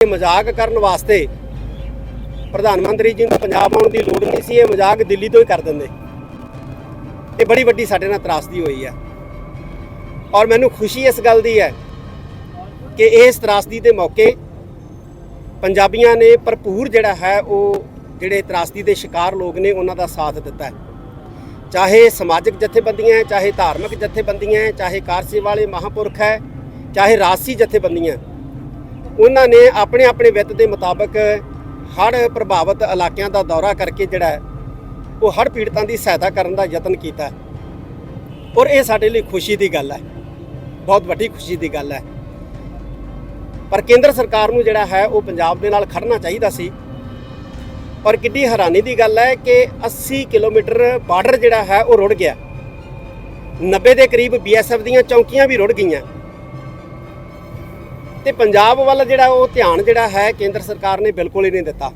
ਮਜ਼ਾਕ ਕਰਨ ਵਾਸਤੇ ਪ੍ਰਧਾਨ ਮੰਤਰੀ ਜੀ ਨੂੰ ਪੰਜਾਬ ਆਉਣ ਦੀ ਲੋੜ ਨਹੀਂ ਸੀ ਇਹ ਮਜ਼ਾਕ ਦਿੱਲੀ ਤੋਂ ਹੀ ਕਰ ਦਿੰਦੇ। ਇਹ ਬੜੀ ਵੱਡੀ ਸਾਡੇ ਨਾਲ ਤਰਾਸਦੀ ਹੋਈ ਹੈ। ਔਰ ਮੈਨੂੰ ਖੁਸ਼ੀ ਇਸ ਗੱਲ ਦੀ ਹੈ ਕਿ ਇਸ ਤਰਾਸਦੀ ਦੇ ਮੌਕੇ ਪੰਜਾਬੀਆਂ ਨੇ ਭਰਪੂਰ ਜਿਹੜਾ ਹੈ ਉਹ ਜਿਹੜੇ ਤਰਾਸਦੀ ਦੇ ਸ਼ਿਕਾਰ ਲੋਕ ਨੇ ਉਹਨਾਂ ਦਾ ਸਾਥ ਦਿੱਤਾ ਹੈ। ਚਾਹੇ ਸਮਾਜਿਕ ਜਥੇਬੰਦੀਆਂ ਹੈ, ਚਾਹੇ ਧਾਰਮਿਕ ਜਥੇਬੰਦੀਆਂ ਹੈ, ਚਾਹੇ ਕਾਰਸੇ ਵਾਲੇ ਮਹਾਪੁਰਖ ਹੈ ਚਾਹੇ ਰਾਜਸੀ ਜਥੇਬੰਦੀਆਂ ਉਹਨਾਂ ਨੇ ਆਪਣੇ ਆਪਣੇ ਵਿੱਤ ਦੇ ਮੁਤਾਬਕ ਹੜ੍ਹ ਪ੍ਰਭਾਵਿਤ ਇਲਾਕਿਆਂ ਦਾ ਦੌਰਾ ਕਰਕੇ ਜਿਹੜਾ ਉਹ ਹੜ੍ਹ ਪੀੜਤਾਂ ਦੀ ਸਹਾਇਤਾ ਕਰਨ ਦਾ ਯਤਨ ਕੀਤਾ ਔਰ ਇਹ ਸਾਡੇ ਲਈ ਖੁਸ਼ੀ ਦੀ ਗੱਲ ਹੈ। ਬਹੁਤ ਵੱਡੀ ਖੁਸ਼ੀ ਦੀ ਗੱਲ ਹੈ। ਪਰ ਕੇਂਦਰ ਸਰਕਾਰ ਨੂੰ ਜਿਹੜਾ ਹੈ, ਉਹ ਪੰਜਾਬ ਦੇ ਨਾਲ ਖੜਨਾ ਚਾਹੀਦਾ ਸੀ। ਔਰ ਕਿੱਡੀ ਹੈਰਾਨੀ ਦੀ ਗੱਲ ਹੈ ਕਿ 80 ਕਿਲੋਮੀਟਰ ਬਾਰਡਰ ਜਿਹੜਾ ਹੈ, ਉਹ ਰੁੜ ਗਿਆ। 90 ਦੇ ਕਰੀਬ ਬੀਐਸਐਫ ਦੀਆਂ ਚੌਕੀਆਂ ਵੀ ਰੁੜ ਗਈਆਂ। ਤੇ ਪੰਜਾਬ ਵੱਲ ਜਿਹੜਾ ਉਹ ਧਿਆਨ ਜਿਹੜਾ ਹੈ ਕੇਂਦਰ ਸਰਕਾਰ ਨੇ ਬਿਲਕੁਲ ਹੀ ਨਹੀਂ ਦਿੱਤਾ।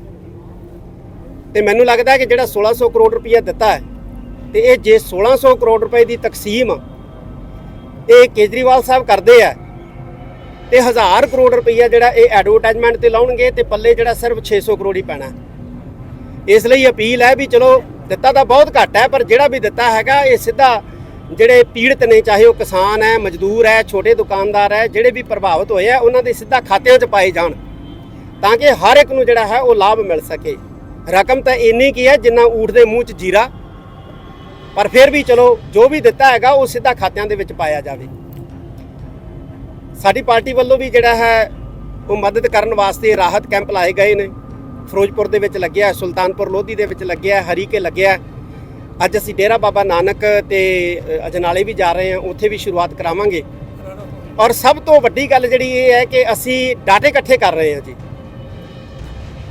ਤੇ ਮੈਨੂੰ ਲੱਗਦਾ ਹੈ ਕਿ ਜਿਹੜਾ 1600 ਕਰੋੜ ਰੁਪਈਆ ਦਿੱਤਾ ਹੈ, ਤੇ ਇਹ ਜੇ 1600 ਕਰੋੜ ਰੁਪਏ ਦੀ ਤਕਸੀਮ ਇਹ ਕੇਜਰੀਵਾਲ ਸਾਹਿਬ ਕਰਦੇ ਆ, ਤੇ 1000 ਕਰੋੜ ਰੁਪਈਆ ਜਿਹੜਾ ਇਹ ਐਡਵਰਟਾਈਜ਼ਮੈਂਟ ਤੇ ਲਾਉਣਗੇ ਤੇ ਪੱਲੇ ਜਿਹੜਾ ਸਿਰਫ 600 ਕਰੋੜ ਹੀ ਪੈਣਾ ਇਸ ਲਈ ਅਪੀਲ ਹੈ ਵੀ ਚਲੋ ਦਿੱਤਾ ਤਾਂ ਬਹੁਤ ਘੱਟ ਹੈ, ਪਰ ਜਿਹੜਾ ਵੀ ਦਿੱਤਾ ਹੈਗਾ, ਇਹ ਸਿੱਧਾ ਜਿਹੜੇ ਪੀੜਤ ਨੇ, ਚਾਹੇ ਉਹ ਕਿਸਾਨ ਹੈ, ਮਜ਼ਦੂਰ ਹੈ, ਛੋਟੇ ਦੁਕਾਨਦਾਰ ਹੈ, ਜਿਹੜੇ ਵੀ ਪ੍ਰਭਾਵਿਤ ਹੋਏ ਆ, ਉਹਨਾਂ ਦੇ ਸਿੱਧਾ ਖਾਤਿਆਂ 'ਚ ਪਾਏ ਜਾਣ ਤਾਂ ਕਿ ਹਰ ਇੱਕ ਨੂੰ ਜਿਹੜਾ ਹੈ ਉਹ ਲਾਭ ਮਿਲ ਸਕੇ। ਰਕਮ ਤਾਂ ਇੰਨੀ ਕੀ ਹੈ ਜਿੰਨਾ ਊਠ ਦੇ ਮੂੰਹ 'ਚ ਜੀਰਾ, ਪਰ ਫਿਰ ਵੀ ਚਲੋ, ਜੋ ਵੀ ਦਿੱਤਾ ਹੈਗਾ, ਉਹ ਸਿੱਧਾ ਖਾਤਿਆਂ ਦੇ ਵਿੱਚ ਪਾਇਆ ਜਾਵੇ। ਸਾਡੀ ਪਾਰਟੀ ਵੱਲੋਂ ਵੀ ਜਿਹੜਾ ਹੈ, ਉਹ ਮਦਦ ਕਰਨ ਵਾਸਤੇ ਰਾਹਤ ਕੈਂਪ ਲਾਏ ਗਏ ਨੇ। ਫਿਰੋਜ਼ਪੁਰ ਦੇ ਵਿੱਚ ਲੱਗਿਆ ਸੁਲਤਾਨਪੁਰ ਲੋਧੀ ਦੇ ਵਿੱਚ ਲੱਗਿਆ ਹਰੀਕੇ ਲੱਗਿਆ ਅੱਜ ਅਸੀਂ ਡੇਰਾ ਬਾਬਾ ਨਾਨਕ ਤੇ ਅਜਨਾਲੇ ਵੀ ਜਾ ਰਹੇ ਹਾਂ, ਉੱਥੇ ਵੀ ਸ਼ੁਰੂਆਤ ਕਰਾਵਾਂਗੇ। ਔਰ ਸਭ ਤੋਂ ਵੱਡੀ ਗੱਲ ਜਿਹੜੀ ਇਹ ਹੈ ਕਿ ਅਸੀਂ ਡਾਟੇ ਇਕੱਠੇ ਕਰ ਰਹੇ ਹਾਂ ਜੀ।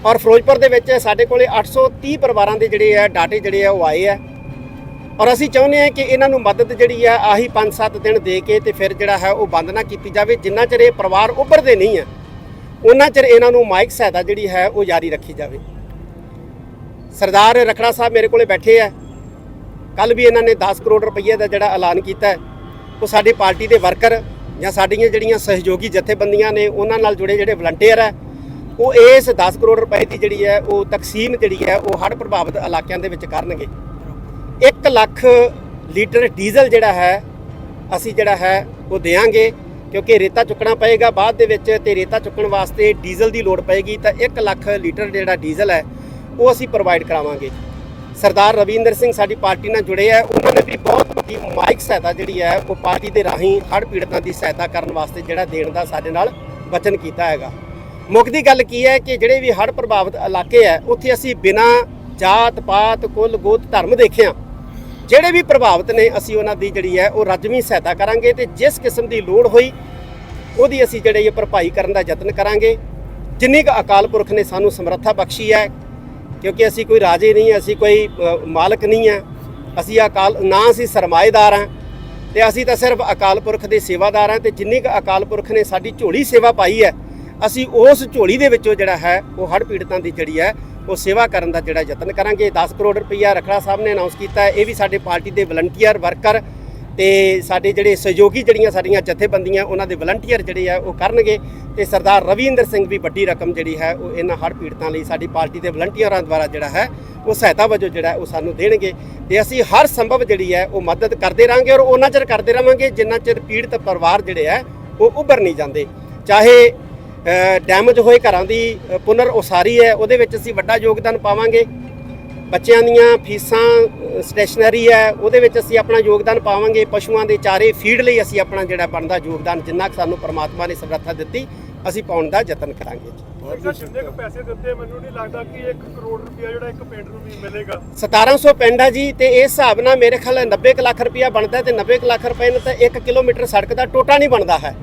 ਔਰ ਫਿਰੋਜ਼ਪੁਰ ਦੇ ਵਿੱਚ ਸਾਡੇ ਕੋਲੇ 830 ਪਰਿਵਾਰਾਂ ਦੇ ਜਿਹੜੇ ਆ, ਡਾਟੇ ਜਿਹੜੇ ਆ, ਉਹ ਆਏ ਆ। ਔਰ ਅਸੀਂ ਚਾਹੁੰਦੇ ਹਾਂ ਕਿ ਇਹਨਾਂ ਨੂੰ ਮਦਦ ਜਿਹੜੀ ਆ, ਆਹੀ 5-7 ਦਿਨ ਦੇ ਕੇ ਤੇ ਫਿਰ ਜਿਹੜਾ ਹੈ ਉਹ ਬੰਦ ਨਾ ਕੀਤੀ ਜਾਵੇ। ਜਿੰਨਾ ਚਿਰ ਇਹ ਪਰਿਵਾਰ ਉੱਭਰਦੇ ਨਹੀਂ ਆ, ਉਹਨਾਂ ਚਿਰ ਇਹਨਾਂ ਨੂੰ ਮਾਈਕ ਸਹਾਇਤਾ ਜਿਹੜੀ ਹੈ, ਉਹ ਜਾਰੀ ਰੱਖੀ ਜਾਵੇ। ਸਰਦਾਰ ਰਖੜਾ ਸਾਹਿਬ ਮੇਰੇ ਕੋਲੇ ਬੈਠੇ ਆ। ਕੱਲ ਵੀ ਇਹਨਾਂ ਨੇ 10 ਕਰੋੜ ਰੁਪਏ ਦਾ ਜਿਹੜਾ ਐਲਾਨ ਕੀਤਾ ਉਹ ਸਾਡੀ ਪਾਰਟੀ ਦੇ ਵਰਕਰ ਜਾਂ ਸਾਡੀਆਂ ਜਿਹੜੀਆਂ ਸਹਿਯੋਗੀ ਜਥੇਬੰਦੀਆਂ ਨੇ, ਉਹਨਾਂ ਨਾਲ ਜੁੜੇ ਜਿਹੜੇ ਵਲੰਟੀਅਰ ਹੈ, ਉਹ ਇਸ 10 ਕਰੋੜ ਰੁਪਏ ਦੀ ਜਿਹੜੀ ਹੈ, ਉਹ ਤਕਸੀਮ ਜਿਹੜੀ ਹੈ, ਉਹ ਹੜ੍ਹ ਪ੍ਰਭਾਵਿਤ ਇਲਾਕਿਆਂ ਦੇ ਵਿੱਚ ਕਰਨਗੇ। 1 ਲੱਖ ਲੀਟਰ ਡੀਜ਼ਲ ਜਿਹੜਾ ਹੈ, ਅਸੀਂ ਜਿਹੜਾ ਹੈ, ਉਹ ਦੇਵਾਂਗੇ, ਕਿਉਂਕਿ ਰੇਤਾ ਚੁੱਕਣਾ ਪਏਗਾ ਬਾਅਦ ਦੇ ਵਿੱਚ ਤੇ ਰੇਤਾ ਚੁੱਕਣ ਵਾਸਤੇ ਡੀਜ਼ਲ ਦੀ ਲੋੜ ਪਏਗੀ, ਤਾਂ 1 ਲੱਖ ਲੀਟਰ ਜਿਹੜਾ ਡੀਜ਼ਲ ਹੈ, ਉਹ ਅਸੀਂ ਪ੍ਰੋਵਾਈਡ ਕਰਾਵਾਂਗੇ। ਸਰਦਾਰ ਰਵਿੰਦਰ ਸਿੰਘ ਸਾਡੀ ਪਾਰਟੀ ਨਾਲ ਜੁੜੇ ਆ, ਉਹਨਾਂ ਨੇ ਵੀ ਬਹੁਤ ਵੱਡੀ ਮਾਈਕ ਸਹਾਇਤਾ ਜਿਹੜੀ ਹੈ, ਉਹ ਪਾਰਟੀ ਦੇ ਰਾਹੀਂ ਹੜ੍ਹ ਪੀੜਤਾਂ ਦੀ ਸਹਾਇਤਾ ਕਰਨ ਵਾਸਤੇ ਜਿਹੜਾ ਦੇਣ ਦਾ ਸਾਡੇ ਨਾਲ ਵਚਨ ਕੀਤਾ ਹੈਗਾ। ਮੁੱਖ ਦੀ ਗੱਲ ਕੀ ਹੈ ਕਿ ਜਿਹੜੇ ਵੀ ਹੜ੍ਹ ਪ੍ਰਭਾਵਿਤ ਇਲਾਕੇ ਹੈ, ਉੱਥੇ ਅਸੀਂ ਬਿਨਾਂ ਜਾਤ, ਪਾਤ, ਕੁੱਲ, ਗੋਤ, ਧਰਮ ਦੇਖਿਆ ਜਿਹੜੇ ਵੀ ਪ੍ਰਭਾਵਿਤ ਨੇ, ਅਸੀਂ ਉਹਨਾਂ ਦੀ ਜਿਹੜੀ ਹੈ, ਉਹ ਰਜਮੀ ਸਹਾਇਤਾ ਕਰਾਂਗੇ ਤੇ ਜਿਸ ਕਿਸਮ ਦੀ ਲੋੜ ਹੋਈ, ਉਹਦੀ ਅਸੀਂ ਜਿਹੜੇ ਇਹ ਭਰਪਾਈ ਕਰਨ ਦਾ ਯਤਨ ਕਰਾਂਗੇ। ਜਿੰਨੀ ਕੁ ਅਕਾਲ ਪੁਰਖ ਨੇ ਸਾਨੂੰ ਸਮਰੱਥਾ ਬਖਸ਼ੀ ਹੈ ਕਿਉਂਕਿ ਅਸੀਂ ਕੋਈ ਰਾਜੇ ਨਹੀਂ ਹਾਂ, ਅਸੀਂ ਕੋਈ ਮਾਲਕ ਨਹੀਂ ਆ ਅਸੀਂ ਅਕਾਲ ਨਾ ਅਸੀਂ ਸਰਮਾਏਦਾਰ ਹਾਂ। ਤੇ ਅਸੀਂ ਤਾਂ ਸਿਰਫ ਅਕਾਲ ਪੁਰਖ ਦੇ ਸੇਵਾਦਾਰ ਹਾਂ ਤੇ ਜਿੰਨੀ ਕੁ ਅਕਾਲ ਪੁਰਖ ਨੇ ਸਾਡੀ ਝੋਲੀ ਸੇਵਾ ਪਾਈ ਹੈ ਅਸੀਂ ਉਸ ਝੋਲੀ ਦੇ ਵਿੱਚੋਂ ਜਿਹੜਾ ਹੈ ਉਹ ਹੜ੍ਹ ਪੀੜਤਾਂ ਦੀ ਜਿਹੜੀ ਹੈ ਉਹ ਸੇਵਾ ਕਰਨ ਦਾ ਜਿਹੜਾ ਯਤਨ ਕਰਾਂਗੇ। 10 ਕਰੋੜ ਰੁਪਈਆ ਰਖੜਾ ਸਾਹਿਬ ਨੇ ਅਨਾਉਂਸ ਕੀਤਾ ਇਹ ਵੀ ਸਾਡੇ ਪਾਰਟੀ ਦੇ ਵਲੰਟੀਅਰ ਵਰਕਰ ਤੇ ਸਾਡੇ ਜਿਹੜੇ ਸਹਿਯੋਗੀ ਜਿਹੜੀਆਂ ਸਾਡੀਆਂ ਜਥੇਬੰਦੀਆਂ, ਉਹਨਾਂ ਦੇ ਵਲੰਟੀਅਰ ਜਿਹੜੇ ਆ, ਉਹ ਕਰਨਗੇ। ਤੇ ਸਰਦਾਰ ਰਵਿੰਦਰ ਸਿੰਘ ਵੀ ਵੱਡੀ ਰਕਮ ਜਿਹੜੀ ਹੈ, ਉਹ ਇਹਨਾਂ ਹੜ੍ਹ ਪੀੜਤਾਂ ਲਈ ਸਾਡੀ ਪਾਰਟੀ ਦੇ ਵਲੰਟੀਅਰਾਂ ਦੁਆਰਾ ਜਿਹੜਾ ਹੈ, ਉਹ ਸਹਾਇਤਾ ਵਜੋਂ ਜਿਹੜਾ ਉਹ ਸਾਨੂੰ ਦੇਣਗੇ। ਤੇ ਅਸੀਂ ਹਰ ਸੰਭਵ ਜਿਹੜੀ ਹੈ, ਉਹ ਮਦਦ ਕਰਦੇ ਰਾਂਗੇ ਔਰ ਉਹਨਾਂ ਚਿਰ ਕਰਦੇ ਰਵਾਂਗੇ ਜਿੰਨਾ ਚਿਰ ਪੀੜਤ ਪਰਿਵਾਰ ਜਿਹੜੇ ਆ ਉਹ ਉੱਭਰ ਨਹੀਂ ਜਾਂਦੇ। ਚਾਹੇ ਡੈਮੇਜ ਹੋਏ ਘਰਾਂ ਦੀ ਪੁਨਰ ਉਸਾਰੀ ਹੈ, ਉਹਦੇ ਵਿੱਚ ਅਸੀਂ ਵੱਡਾ ਯੋਗਦਾਨ ਪਾਵਾਂਗੇ। ਬੱਚਿਆਂ ਦੀਆਂ ਫੀਸਾਂ ਸਟੇਸ਼ਨਰੀ ਹੈ ਉਹਦੇ ਵਿੱਚ ਅਸੀਂ ਆਪਣਾ ਯੋਗਦਾਨ ਪਾਵਾਂਗੇ। ਪਸ਼ੂਆਂ ਦੇ ਚਾਰੇ ਫੀਡ ਲਈ ਅਸੀਂ ਆਪਣਾ ਜਿਹੜਾ ਬਣਦਾ ਯੋਗਦਾਨ ਜਿੰਨਾ ਕੁ ਸਾਨੂੰ ਪ੍ਰਮਾਤਮਾ ਨੇ ਸਮਰੱਥਾ ਦਿੱਤੀ ਅਸੀਂ ਪਾਉਣ ਦਾ ਯਤਨ ਕਰਾਂਗੇ ਸਰ ਜਿੰਨੇ ਕੁ ਪੈਸੇ ਦਿੱਤੇ? ਮੈਨੂੰ ਨਹੀਂ ਲੱਗਦਾ ਕਿ 1 ਕਰੋੜ ਰੁਪਇਆ ਜਿਹੜਾ ਇੱਕ ਪਿੰਡ ਨੂੰ ਵੀ ਮਿਲੇਗਾ। 1700 ਪਿੰਡ ਆ ਜੀ ਤੇ ਇਸ ਹਿਸਾਬ ਨਾਲ ਮੇਰੇ ਖਿਆਲ ਨਾਲ 90 ਕੁ ਲੱਖ ਰੁਪਇਆ ਬਣਦਾ ਤੇ 90 ਕੁ ਲੱਖ ਰੁਪਏ ਨਾਲ ਤਾਂ 1 ਕਿਲੋਮੀਟਰ ਸੜਕ ਦਾ ਟੋਟਾ ਨਹੀਂ ਬਣਦਾ ਹੈ।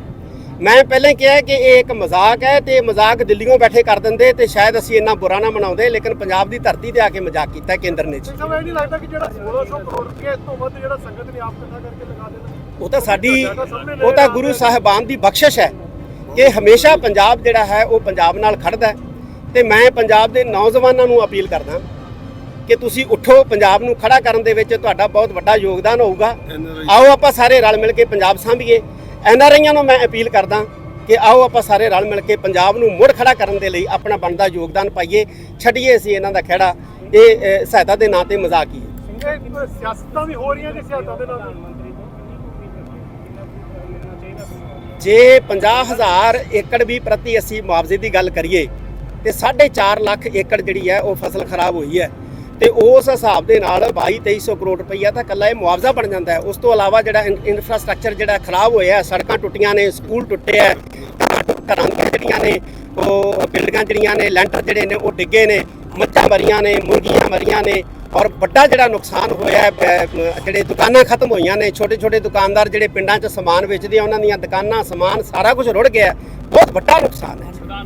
ਮੈਂ ਪਹਿਲਾਂ ਕਿਹਾ ਕਿ ਇਹ ਇੱਕ ਮਜ਼ਾਕ ਹੈ ਤੇ ਮਜ਼ਾਕ ਦਿੱਲੀੋਂ ਬੈਠੇ ਕਰ ਦਿੰਦੇ ਤੇ ਸ਼ਾਇਦ ਅਸੀਂ ਇੰਨਾ ਬੁਰਾ ਨਾ ਮਨਾਉਂਦੇ ਲੇਕਿਨ ਪੰਜਾਬ ਦੀ ਧਰਤੀ ਤੇ ਆ ਕੇ ਮਜ਼ਾਕ ਕੀਤਾ ਕੇਂਦਰ ਨੇ ਜੀ। ਸਿੰਘ ਸਾਹਿਬ ਇਹ ਨਹੀਂ ਲੱਗਦਾ ਕਿ ਜਿਹੜਾ 1600 ਕਰੋੜ ਰੁਪਇਆ ਇਸ ਤੋਂ ਵੱਧ ਜਿਹੜਾ ਸੰਗਤ ਨੇ ਆਪ ਇਕੱਠਾ ਕਰਕੇ ਲਗਾ ਦੇਣਾ ਉਹ ਤਾਂ ਸਾਡੀ ਉਹ ਤਾਂ ਗੁਰੂ ਸਾਹਿਬਾਨ ਦੀ ਬਖਸ਼ਿਸ਼ ਹੈ ਕਿ ਹਮੇਸ਼ਾ ਪੰਜਾਬ ਜਿਹੜਾ ਹੈ ਉਹ ਪੰਜਾਬ ਨਾਲ ਖੜਦਾ ਹੈ। ਤੇ ਮੈਂ ਪੰਜਾਬ ਦੇ ਨੌਜਵਾਨਾਂ ਨੂੰ ਅਪੀਲ ਕਰਦਾ ਕਿ ਤੁਸੀਂ ਉੱਠੋ ਪੰਜਾਬ ਨੂੰ ਖੜਾ ਕਰਨ ਦੇ ਵਿੱਚ ਤੁਹਾਡਾ ਬਹੁਤ ਵੱਡਾ ਯੋਗਦਾਨ ਹੋਊਗਾ। ਆਓ ਆਪਾਂ ਸਾਰੇ ਰਲ ਮਿਲ ਕੇ ਪੰਜਾਬ ਸਾਂਭੀਏ। ਐਨ ਆਰ ਆਈਆਂ ਨੂੰ ਮੈਂ ਅਪੀਲ ਕਰਦਾ ਕਿ ਆਓ ਆਪਾਂ ਸਾਰੇ ਰਲ ਮਿਲ ਕੇ ਪੰਜਾਬ ਨੂੰ ਮੁੜ ਖੜਾ ਕਰਨ ਦੇ ਲਈ ਆਪਣਾ ਬਣਦਾ ਯੋਗਦਾਨ ਪਾਈਏ ਛੱਡੀਏ ਅਸੀਂ ਇਹਨਾਂ ਦਾ ਖਹਿੜਾ ਇਹ ਸਹਾਇਤਾ ਦੇ ਨਾਂ ਤੇ ਮਜ਼ਾਕ ਹੀ ਸਿਆਸਤਾਂ ਵੀ ਹੋ ਰਹੀਆਂ ਨੇ ਸਿਆਸਤਾਂ ਦੇ ਨਾਲ ਜੇ 50000 ਏਕੜ ਵੀ ਪ੍ਰਤੀ ਅਸੀਂ ਮੁਆਵਜ਼ੇ ਦੀ ਗੱਲ ਕਰੀਏ ਤੇ 4.5 ਲੱਖ ਏਕੜ ਜਿਹੜੀ ਹੈ ਉਹ ਫਸਲ ਖਰਾਬ ਹੋਈ ਹੈ। ਤੇ ਉਸ ਹਿਸਾਬ ਦੇ ਨਾਲ 22 2300 ਕਰੋੜ ਰੁਪਈਆ ਤਾਂ ਕੱਲਾ ਇਹ ਮੁਆਵਜ਼ਾ ਬਣ ਜਾਂਦਾ ਹੈ। ਉਸ ਤੋਂ ਇਲਾਵਾ ਜਿਹੜਾ ਇਨਫਰਾਸਟ੍ਰਕਚਰ ਜਿਹੜਾ ਖਰਾਬ ਹੋਇਆ ਸੜਕਾਂ ਟੁੱਟੀਆਂ ਨੇ, ਸਕੂਲ ਟੁੱਟੇ ਹੈ, ਘਰਾਂ ਦੀਆਂ ਜਿਹੜੀਆਂ ਨੇ, ਉਹ ਬਿਲਡਿੰਗਾਂ ਜਿਹੜੀਆਂ ਨੇ, ਲੈਂਟਰ ਜਿਹੜੇ ਨੇ, ਉਹ ਡਿੱਗੇ ਨੇ, ਮੱਝਾਂ ਮਰੀਆਂ ਨੇ, ਮੁਰਗੀਆਂ ਮਰੀਆਂ ਨੇ ਔਰ ਵੱਡਾ ਜਿਹੜਾ ਨੁਕਸਾਨ ਹੋਇਆ ਜਿਹੜੇ ਦੁਕਾਨਾਂ ਖਤਮ ਹੋਈਆਂ ਨੇ ਛੋਟੇ ਛੋਟੇ ਦੁਕਾਨਦਾਰ ਜਿਹੜੇ ਪਿੰਡਾਂ 'ਚ ਸਮਾਨ ਵੇਚਦੇ ਆ, ਉਹਨਾਂ ਦੀਆਂ ਦੁਕਾਨਾਂ, ਸਮਾਨ ਸਾਰਾ ਕੁਝ ਰੁੜ ਗਿਆ ਬਹੁਤ ਵੱਡਾ ਨੁਕਸਾਨ ਹੈ।